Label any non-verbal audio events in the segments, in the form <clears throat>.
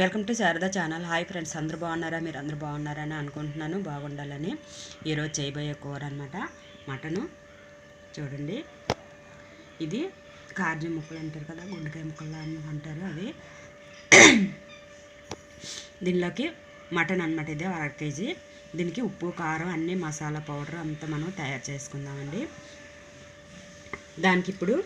Welcome to Sharada channel. Hi friends అందరూ బాగున్నారా? మీరు అందరూ బాగున్నారని అనుకుంటున్నాను. బాగుండాలని ఈరోజు చేయబోయే కూర అనమాట మటను. చూడండి. ఇది కార్జీ ముక్కలు అంటారు కదా గుండెకాయ ముక్కలు అని అంటారు అవి. దీనిలోకి మటన్ అనమాట ఇది అర కేజీ. దీనికి ఉప్పు కారం అన్ని మసాలా పౌడర్ అంతా మనం తయారు చేసుకుందామండి. దానికి ఇప్పుడు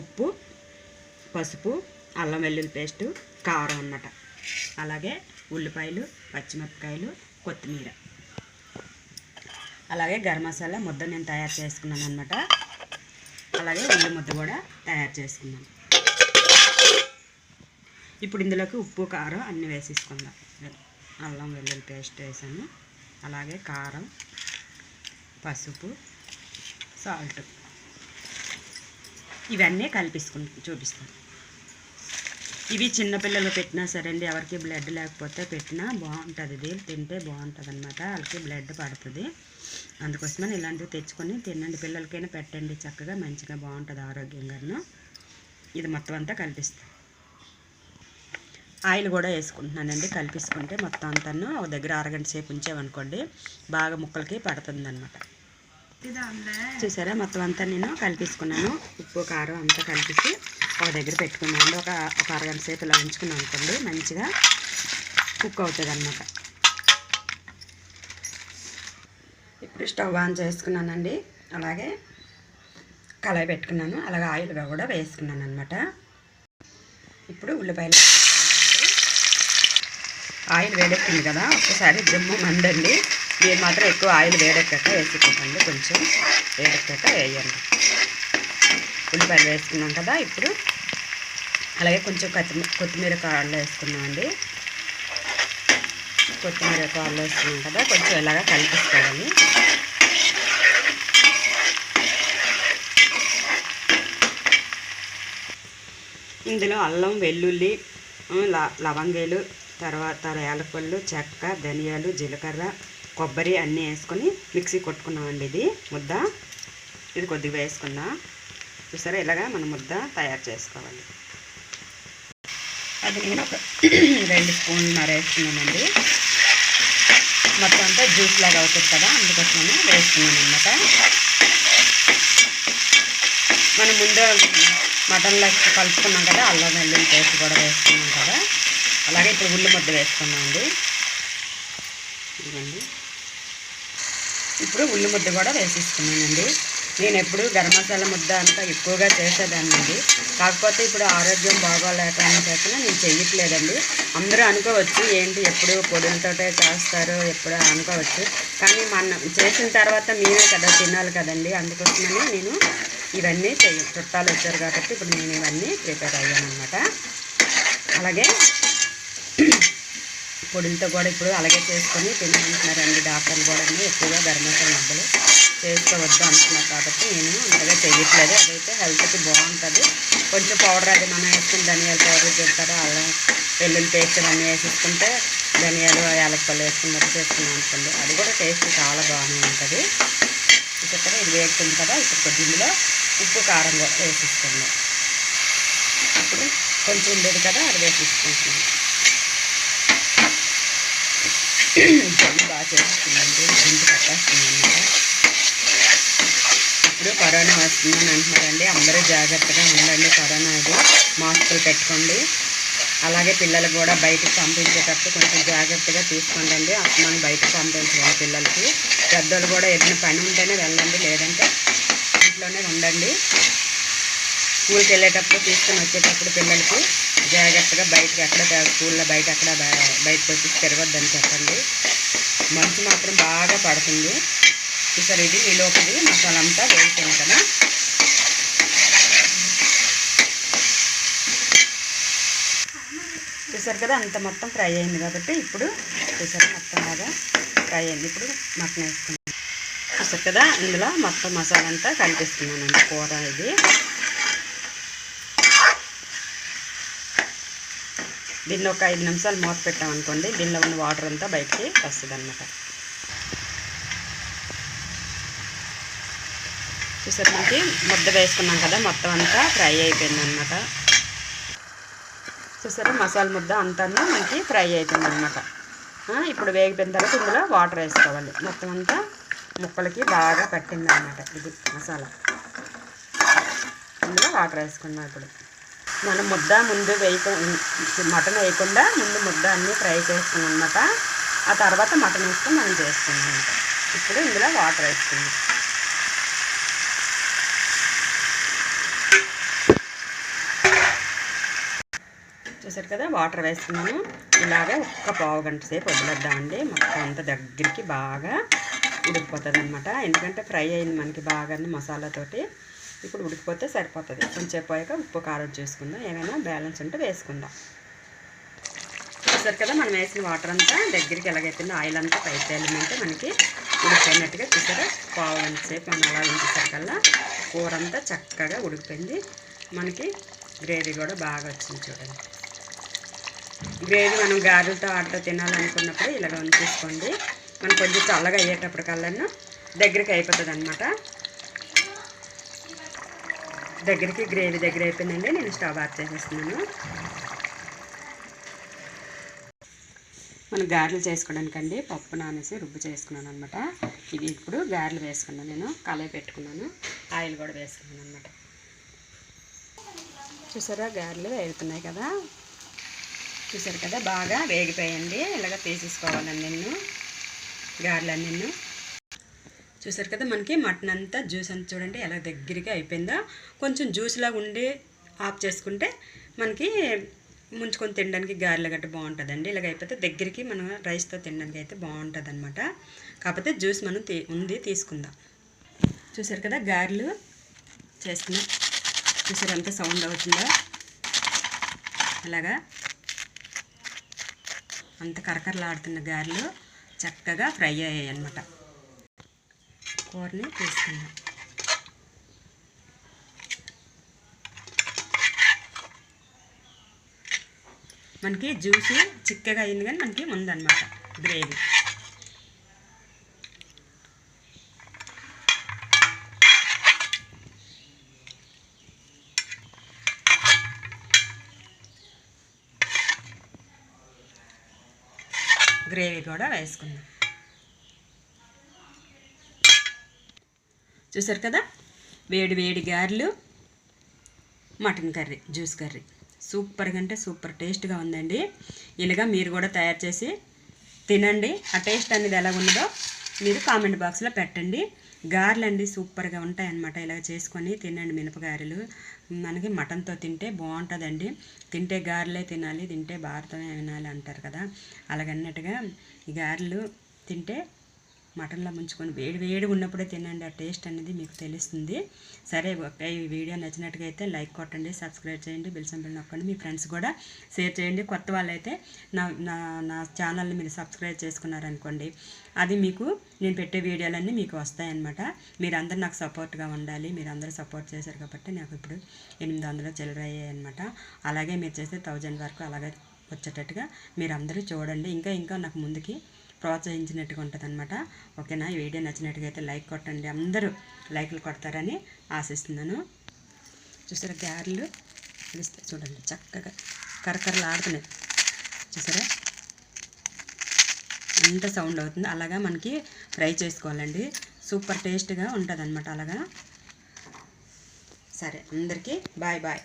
ఉప్పు పసుపు అల్లం వెల్లుల్లి పేస్టు కారం అన్నమాట. అలాగే ఉల్లిపాయలు పచ్చిమిరపకాయలు కొత్తిమీర. అలాగే గరం మసాలా ముద్ద నేను తయారు చేసుకున్నాను అనమాట అలాగే ఉల్లి ముద్ద కూడా తయారు చేసుకున్నాను. ఇప్పుడు ఇందులోకి ఉప్పు కారం అన్నీ వేసేసుకుందాం. అల్లం వెల్లుల్లి పేస్ట్ వేసాను. అలాగే కారం పసుపు సాల్ట్. ఇవన్నీ కలిపిసుకుని చూపిస్తాను. ఇవి చిన్నపిల్లలు పెట్టినా సరే అండి ఎవరికి బ్లడ్ లేకపోతే పెట్టినా బాగుంటుంది. ఇది తింటే బాగుంటుంది అనమాట వాళ్ళకి బ్లడ్ పడుతుంది. అందుకోసమని ఇలాంటివి తెచ్చుకొని తినండి. పిల్లలకైనా పెట్టండి. చక్కగా మంచిగా బాగుంటుంది ఆరోగ్యంగాను. ఇది మొత్తం అంతా కలిపిస్తాను ఆయిల్ కూడా వేసుకుంటున్నానండి. కలిపించుకుంటే మొత్తం అంతా ఒక దగ్గర అరగంట సేపు ఉంచామనుకోండి బాగా ముక్కలకి పడుతుంది అనమాట చూసారా? మొత్తం అంతా నేను కలిపించుకున్నాను ఉప్పు కారం అంతా కలిపేసి ఒక దగ్గర పెట్టుకున్నాను. ఒక ఒక అరగంట సేపు ఇలా ఉంచుకున్నాం అనుకోండి మంచిగా కుక్ అవుతుంది అనమాట ఇప్పుడు స్టవ్ ఆన్ చేసుకున్నానండి. అలాగే కళాయి పెట్టుకున్నాను. అలాగే ఆయిల్ కూడా వేసుకున్నాను అనమాట ఇప్పుడు ఉల్లిపాయలు ఆయిల్ వేడెక్కింది కదా ఒక్కసారి జమ్ము మందండి. మీరు మాత్రం ఎక్కువ ఆయిల్ వేడెక్కాక వేసుకోకండి కొంచెం వేడెక్కాక వేయండి. ఉల్లిపాయలు వేసుకున్నాం కదా ఇప్పుడు అలాగే కొంచెం కొత్తిమీర కొత్తిమీర కాళ్ళు వేసుకున్నామండి. కొత్తిమీర కాళ్ళు వేసుకున్నాం కదా కొంచెం ఇలాగా కలిపిసుకోవాలి. ఇందులో అల్లం వెల్లుల్లి లవంగాలు తర్వాత యాలపళ్ళు చెక్క ధనియాలు జీలకర్ర కొబ్బరి అన్నీ వేసుకొని మిక్సీ కొట్టుకున్నామండి ఇది ముద్ద. ఇది కొద్దిగా వేసుకున్నాను చూసారా ఇలాగా మనం ముద్ద తయారు చేసుకోవాలి. అది నేను ఒక రెండు స్పూన్లు వేసుకున్నానండి మొత్తం అంతా జ్యూస్ లాగా అవుతుంది కదా అందుకోసమని వేస్తున్నాను అనమాట మనం ముందు మటన్లో కలుపుకున్నాం కదా అల్లం వెల్లుల్లి పేస్ట్ కూడా వేసుకున్నాం కదా. అలాగే ఇప్పుడు ఉల్లి ముద్ద వేసుకున్నామండి ఇదిగండి. ఇప్పుడు ఉల్లి ముద్ద కూడా వేసేసుకున్నానండి నేను ఎప్పుడు గరం మసాలా ముద్ద అంతా ఎక్కువగా చేసేదాన్ని కాకపోతే ఇప్పుడు ఆరోగ్యం బాగోలేక అని చెప్పిన నేను చెయ్యట్లేదండి అందరూ అనుకోవచ్చు ఏంటి ఎప్పుడు పొడులతోటే చేస్తారు ఎప్పుడు అనుకోవచ్చు. కానీ మన చేసిన తర్వాత మీరే కదా తినాలి కదండి. అందుకోసమని నేను ఇవన్నీ చెయ్యి చుట్టాలు వచ్చారు కాబట్టి ఇప్పుడు నేను ఇవన్నీ ప్రిపేర్ అయ్యాను అనమాట అలాగే పొడులతో కూడా ఇప్పుడు అలాగే చేసుకొని తినమంటున్నారండి డాక్టర్లు కూడా ఎక్కువగా గరం మద్దలు. చేసుకోవద్దు అంటున్నారు కాబట్టి నేను అంతగా చేయట్లేదు. అదైతే హెల్త్కి బాగుంటుంది. కొంచెం పౌడర్ అది మనం వేసుకుని ధనియాల పౌడర్ తింటారు అల్లం వెల్లుల్లి పేస్ట్ అన్నీ వేసేసుకుంటే ధనియాలు యాలక్కలు వేసుకున్నట్టు చేసుకున్నాం అనుకోండి. అది కూడా టేస్ట్ చాలా బాగానే ఉంటుంది. ఇక్కడ ఇది వేస్తుంది కదా ఇప్పుడు కొద్దిలో ఉప్పు కారం కూడా వేసేసుకుందాం. ఇప్పుడు కొంచెం ఉండేది కదా అది వేసేసుకుంటున్నాం. <clears throat> బాగా చేసుకుందండి గుంటు కట్టేస్తుంది అన్నమాట ఇప్పుడు కరోనా వస్తుందని అంటున్నారండి. అందరూ జాగ్రత్తగా ఉండండి కరోనా అది. మాస్కులు పెట్టుకోండి. అలాగే పిల్లలు కూడా బయటకు పంపించేటప్పుడు కొంచెం జాగ్రత్తగా తీసుకోండి అసలు బయటకు పంపించాలి పిల్లలకి. పెద్దలు కూడా ఏదైనా పని ఉంటేనే వెళ్ళండి. లేదంటే ఇంట్లోనే ఉండండి. స్కూల్కి వెళ్ళేటప్పుడు తీసుకొని వచ్చేటప్పుడు పిల్లలకి జాగ్రత్తగా బయటకు ఎక్కడ స్కూల్లో బయట ఎక్కడ బయటకు వచ్చి తిరగొద్దని చెప్పండి. మంచు మాత్రం బాగా పడుతుంది. ఈసారి ఇది ఈ మసాలా అంతా వేగుతుంది కదా. చూసారు కదా అంత మొత్తం ఫ్రై అయింది కాబట్టి ఇప్పుడు చూసారు మొత్తం బాగా ఫ్రై అయింది. ఇప్పుడు మటన్ వేసుకున్నాం చూసారు కదా ఇందులో మొత్తం మసాలా అంతా కలిపిస్తున్నానండి కూర ఇది. దీన్ని ఒక ఐదు నిమిషాలు మూత పెట్టామనుకోండి దీనిలో ఉన్న వాటర్ అంతా బయటికి వస్తుంది అన్నమాట చూసారు మనకి? ముద్ద వేసుకున్నాం కదా మొత్తం అంతా ఫ్రై అయిపోయింది అనమాట చూసారా మసాలా ముద్ద అంతా మనకి ఫ్రై అయిపోయింది అనమాట ఇప్పుడు వేగిపోయిన తర్వాత ఇందులో వాటర్ వేసుకోవాలి. మొత్తం అంతా ముక్కలకి బాగా పట్టింది అనమాట ఇది మసాలా. ఇందులో వాటర్ వేసుకున్నాం ఇప్పుడు. మనం ముద్ద ముందు వేయక మటన్ వేయకుండా ముందు ముద్ద అన్నీ ఫ్రై చేసుకున్నాం అనమాట ఆ తర్వాత మటన్ వేసుకుని మనం చేసుకున్నాం ఇప్పుడు ఇందులో వాటర్ వేసుకున్నాం చూసారు కదా వాటర్ వేసుకున్నాను ఇలాగే ఒక్క పావు గంట సేపు వదిలేద్దామండి. మొత్తం అంత దగ్గరికి బాగా ఉడికిపోతుంది అనమాట ఎందుకంటే ఫ్రై అయింది మనకి బాగా మసాలాతోటి ఇప్పుడు ఉడికిపోతే సరిపోతుంది. కొంచెం పోయాక ఉప్పు కారం చూసుకుందాం. ఏమైనా బ్యాలెన్స్ ఉంటే వేసుకుందాం. చూసారు కదా మనం వేసిన వాటర్ అంతా దగ్గరికి ఎలాగైతుందో ఆయిల్ అంతా పై తేలిమంటే మనకి ఉడికిపోయినట్టుగా చూసారా? పావు గంట సేపు మనం అలా ఉంచేసరికల్లా కూర అంతా చక్కగా ఉడికిపోయింది. మనకి గ్రేవీ కూడా బాగా వచ్చింది చూడండి. గ్రేవీ మనం గారెలతో ఆటతో తినాలనుకున్నప్పుడు ఇలాగ ఉంచేసుకోండి మనం కొంచెం చల్లగా అయ్యేటప్పటికల్లా దగ్గరికి అయిపోతుంది అనమాట దగ్గరికి గ్రేవీ దగ్గర అయిపోయిందండి. నేను స్టవ్ ఆఫ్ చేసేస్తున్నాను. మనం గారెలు చేసుకోవడానికండి పప్పు నానేసి రుబ్బు చేసుకున్నాను అనమాట ఇది ఇప్పుడు గారెలు వేసుకున్నాను నేను. కళాయి పెట్టుకున్నాను. ఆయిల్ కూడా వేసుకున్నాను అనమాట చూసారా? గారెలు వేరుతున్నాయి కదా. చూసారు కదా బాగా వేగిపోయండి. ఇలాగ తీసేసుకోవాలండి నిన్ను గారెలన్నీ నిన్ను. చూసారు కదా మనకి మటన్ అంతా జ్యూస్ అంతా చూడండి ఎలా దగ్గరికి అయిపోయిందో. కొంచెం జ్యూస్లా ఉండి ఆఫ్ చేసుకుంటే మనకి ముంచుకొని తినడానికి గారెలు గట్ట బాగుంటుందండి. ఇలాగ అయిపోతే దగ్గరికి మనం రైస్తో తినడానికి అయితే బాగుంటుంది అనమాట కాకపోతే జ్యూస్ మనం తీ ఉంది తీసుకుందాం. చూసారు కదా గారెలు చేస్తున్నా. చూసారు ఎంత సౌండ్ అవుతుందో. అలాగా అంత కరకరలాడుతున్న గారెలు చక్కగా ఫ్రై అయ్యాయి అనమాట కూరని తీసుకుందాం. మనకి జ్యూస్ చిక్కగా అయింది కానీ మనకి ఉందన్నమాట గ్రేవీ. గ్రేవీ కూడా వేసుకుందాం. చూసారు కదా? వేడి వేడి గారెలు మటన్ కర్రీ జ్యూస్ కర్రీ. సూపర్గా అంటే సూపర్ టేస్ట్గా ఉందండి. ఇలాగా మీరు కూడా తయారు చేసి తినండి. ఆ టేస్ట్ అనేది ఎలా ఉన్నదో మీరు కామెంట్ బాక్స్లో పెట్టండి. గారెలండి సూపర్గా ఉంటాయన్నమాట. ఇలా చేసుకొని తినండి మినపగారెలు. మనకి మటన్తో తింటే బాగుంటుందండి తింటే గారెలే తినాలి తింటే భారతమే వినాలి అంటారు కదా. అలాగన్నట్టుగా ఈ గారెలు తింటే మటన్లో ముంచుకొని వేడి వేడి ఉన్నప్పుడే తినండి. ఆ టేస్ట్ అనేది మీకు తెలుస్తుంది. సరే ఈ వీడియో నచ్చినట్టుగా అయితే లైక్ కొట్టండి సబ్స్క్రైబ్ చేయండి బిల్ సింబల్ నొక్కండి మీ ఫ్రెండ్స్ కూడా షేర్ చేయండి. కొత్త వాళ్ళైతే నా నా నా ఛానల్ని మీరు సబ్స్క్రైబ్ చేసుకున్నారనుకోండి అది మీకు నేను పెట్టే వీడియోలన్నీ మీకు వస్తాయన్నమాట. మీరందరూ నాకు సపోర్ట్గా ఉండాలి. మీరు అందరూ సపోర్ట్ చేశారు కాబట్టి నాకు ఇప్పుడు ఎనిమిది వందలు చిల్లర అయ్యాయి అనమాట అలాగే మీరు చేస్తే థౌజండ్ వరకు అలాగే వచ్చేటట్టుగా మీరు అందరూ చూడండి. ఇంకా ఇంకా నాకు ముందుకి ప్రోత్సహించినట్టుగా ఉంటుంది అనమాట ఓకేనా? ఈ వీడియో నచ్చినట్టుగా అయితే లైక్ కొట్టండి. అందరూ లైక్లు కొడతారని ఆశిస్తున్నాను. చూసారా గారెలు? చూడండి చక్కగా కరకరలు ఆడుతున్నాయి చూసారా? ఎంత సౌండ్ అవుతుంది. అలాగా మనకి ఫ్రై చేసుకోవాలండి. సూపర్ టేస్ట్గా ఉంటుంది అనమాట అలాగా? సరే అందరికీ బాయ్ బాయ్.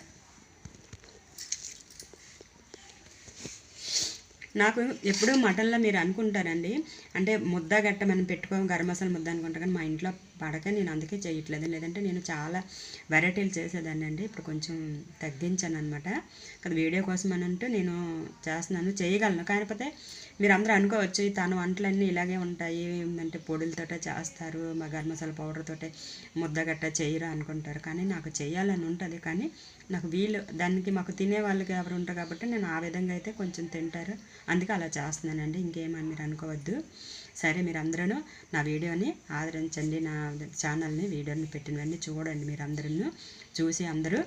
నాకు ఎప్పుడూ మటన్లో మీరు అనుకుంటారండి. అంటే ముద్ద గట్ట మనం పెట్టుకోము గరం మసాలా ముద్ద అనుకుంటారు కానీ మా ఇంట్లో పడక నేను అందుకే చేయట్లేదు. లేదంటే నేను చాలా వెరైటీలు చేసేదాన్ని అండి. ఇప్పుడు కొంచెం తగ్గించాను అనమాట కదా వీడియో కోసం అని అంటూ నేను చేస్తున్నాను చేయగలను. కాకపోతే మీరు అందరూ అనుకోవచ్చు తన వంటలన్నీ ఇలాగే ఉంటాయి ఏంటంటే పొడులతోటే చేస్తారు మా గరం మసాలా పౌడర్తోటే ముద్దగట్ట చేయరు అనుకుంటారు. కానీ నాకు చేయాలని ఉంటుంది. కానీ నాకు వీలు దానికి మాకు తినే వాళ్ళకి ఎవరు ఉంటారు కాబట్టి నేను ఆ విధంగా అయితే కొంచెం తింటారు. అందుకే అలా చేస్తున్నానండి. ఇంకేమని మీరు అనుకోవద్దు. సరే మీరు అందరూ నా వీడియోని ఆదరించండి. నా ఛానల్ని వీడియోని పెట్టినవన్నీ చూడండి మీరు అందరూ చూసి అందరూ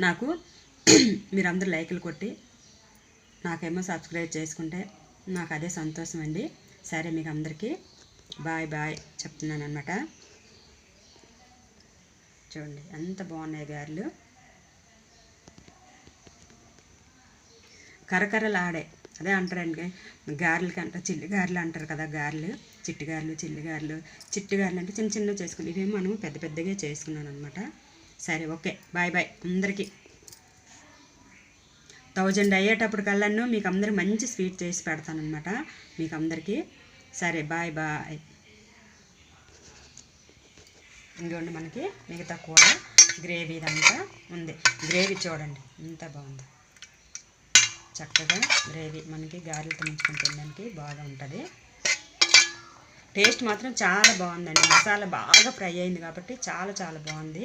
నాకు <clears throat> మీరందరూ లైకులు కొట్టి నాకేమో సబ్స్క్రైబ్ చేసుకుంటే నాకు అదే సంతోషం అండి సరే మీకు అందరికీ బాయ్ బాయ్ చెప్తున్నాను అనమాట చూడండి ఎంత బాగున్నాయి గారెలు. కరకరలాడే అదే అంటారండి గారెలకి అంటారు చిల్లి గారెలు అంటారు కదా గారెలు చిట్టి గారెలు చిల్లి గారెలు. చిట్టి గారెలు అంటే చిన్న చిన్నవి చేసుకుని ఇవేమో మనం పెద్ద పెద్దగా చేసుకున్నాను అనమాట సరే ఓకే బాయ్ బాయ్ అందరికీ. థౌజండ్ అయ్యేటప్పుడు కల్లాను మీకు అందరికి మంచి స్వీట్ చేసి పెడతానమాట మీకు అందరికీ సరే బాయ్ బాయ్. ఇంకోండి మనకి మిగతా కూర గ్రేవీ ఇదంతా ఉంది. గ్రేవీ చూడండి ఇంత బాగుంది. చక్కగా గ్రేవీ మనకి గారెలతో ముంచుకుని తినడానికి బాగా ఉంటుంది. టేస్ట్ మాత్రం చాలా బాగుందండి. మసాలా బాగా ఫ్రై అయింది కాబట్టి చాలా చాలా బాగుంది.